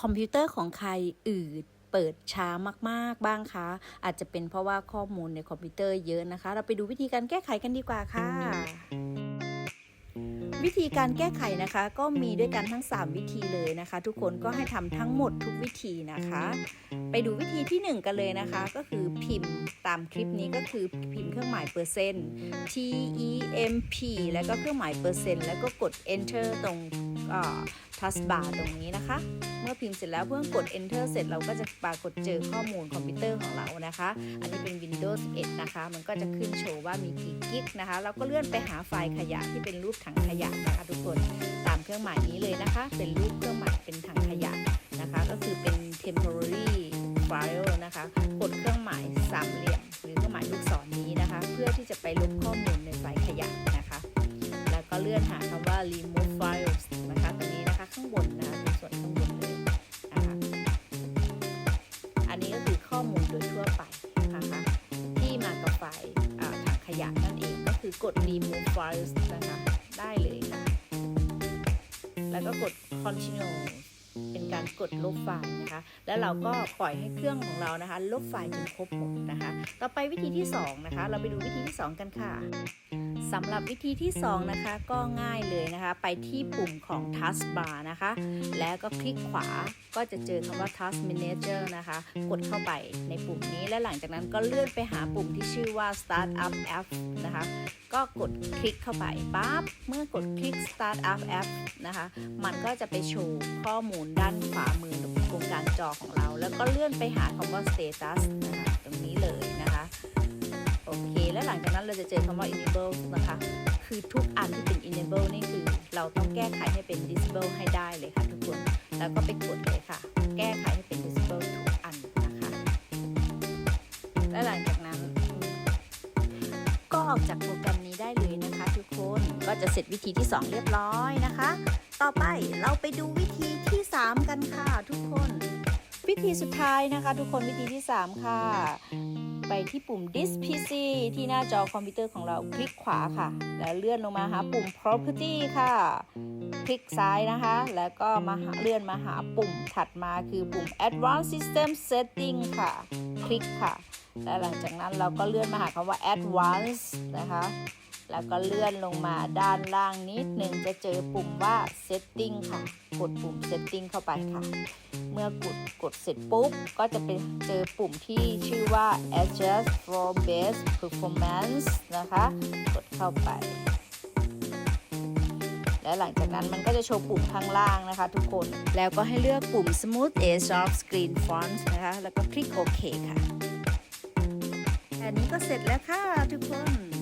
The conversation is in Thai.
คอมพิวเตอร์ของใครอืดเปิดช้ามากๆบ้างคะอาจจะเป็นเพราะว่าข้อมูลในคอมพิวเตอร์เยอะนะคะ เราไปดูวิธีการแก้ไขกันดีกว่าค่ะ วิธีการแก้ไขนะคะ ก็มีด้วยกันทั้ง 3 วิธีเลยนะคะ ทุกคนก็ให้ทำทั้งหมดทุกวิธีนะคะ ไปดูวิธีที่ 1 กันเลยนะคะ ก็คือพิมพ์ตามคลิปนี้ก็คือพิมพ์เครื่องหมายเปอร์เซ็นต์ T E M P แล้วก็เครื่องหมายเปอร์เซ็นต์แล้วก็กด enter ตรง ทัสบาร์ตรงนี้นะคะ เมื่อพิมพ์เสร็จแล้วเพื่อกด enter เสร็จเราก็จะปรากฏเจอข้อมูลคอมพิวเตอร์ของเรานะคะ อันนี้เป็น Windows 11 นะคะ มันก็จะขึ้นโชว์ว่ามีกี่กิกนะคะ เราก็เลื่อนไปหาไฟล์ขยะที่เป็นรูปถังขยะนะคะทุกคนตามเครื่องหมายนี้เลยนะคะ เป็นรูปเครื่องหมายเป็นถังขยะนะคะ ก็คือเป็น temporary file นะคะ กดเครื่องหมายสามเหลี่ยมหรือเครื่องหมายลูกศรนี้นะคะ เพื่อที่จะไปลบข้อมูลในไฟล์ขยะนะคะ แล้วก็เลื่อนหาคำว่า remove ในส่วนข้างบนเลยนะคะอันนี้ก็คือข้อมูลโดยทั่วไปนะคะที่มากับไฟล์ถังขยะนั่นเองก็คือกด remove files นะคะ ได้เลยค่ะ แล้วก็กด continue เป็นการกดลบไฟล์นะคะ แล้วเราก็ปล่อยให้เครื่องของเรานะคะ ลบไฟล์จนครบหมดนะคะ ต่อไปวิธีที่ 2 นะคะ เราไปดูวิธีที่ 2 กันค่ะสำหรับวิธีที่ 2 นะคะ ก็ง่ายเลยนะคะ ไปที่ปุ่มของ Task Bar นะคะ แล้วก็คลิกขวาก็จะเจอคำว่า Task Manager นะคะ กดเข้าไปในปุ่มนี้และหลังจากนั้นก็เลื่อนไปหาปุ่มที่ชื่อว่า Start Up App นะคะ ก็กดคลิกเข้าไปปั๊บเมื่อกดคลิก Start Up App นะคะ มันก็จะไปโชว์ข้อมูลด้านขวามือตรงกลางจอของเรา แล้วก็เลื่อนไปหาคำว่า Status นะคะตรงนี้เลยนะคะโอเค และหลังจากนั้นเราจะเจอคำว่า enable นะคะ คือทุกอันที่เป็น enable นี่คือเราต้องแก้ไขให้เป็น disable ให้ได้เลยค่ะทุกคน แล้วก็ไปกดเลยค่ะ แก้ไขให้เป็น disable ทุกอันนะคะ และหลังจากนั้น ก็ออกจากโปรแกรมนี้ได้เลยนะคะทุกคน ก็จะเสร็จวิธีที่ 2 เรียบร้อยนะคะ ต่อไปเราไปดูวิธีที่ 3 กันค่ะทุกคน วิธีสุดท้ายนะคะ ทุกคนวิธีที่ 3 ค่ะ ไปที่ปุ่ม This PC ที่หน้าจอคอมพิวเตอร์ของเราคลิกขวาค่ะ แล้วเลื่อนลงมาหาปุ่ม Property ค่ะ คลิกซ้ายนะคะ แล้วก็มาหาเลื่อนมาหาปุ่มถัดมาคือปุ่ม Advanced System Setting ค่ะ คลิกค่ะ และหลังจากนั้นเราก็เลื่อนมาหาคำว่า Advanced นะคะ แล้วก็เลื่อนลงมาด้านล่างนิดหนึ่งจะเจอปุ่มว่า Setting ค่ะ กดปุ่ม Setting เข้าไปค่ะ เมื่อกดกดเสร็จปุ๊บ ก็จะไปเจอปุ่มที่ชื่อว่า adjust for best performance นะคะ กดเข้าไป และหลังจากนั้นมันก็จะโชว์ปุ่มข้างล่างนะคะทุกคน แล้วก็ให้เลือกปุ่ม smooth edge of screen font นะคะ แล้วก็คลิกโอเคค่ะอันนี้ก็เสร็จแล้วค่ะทุกคน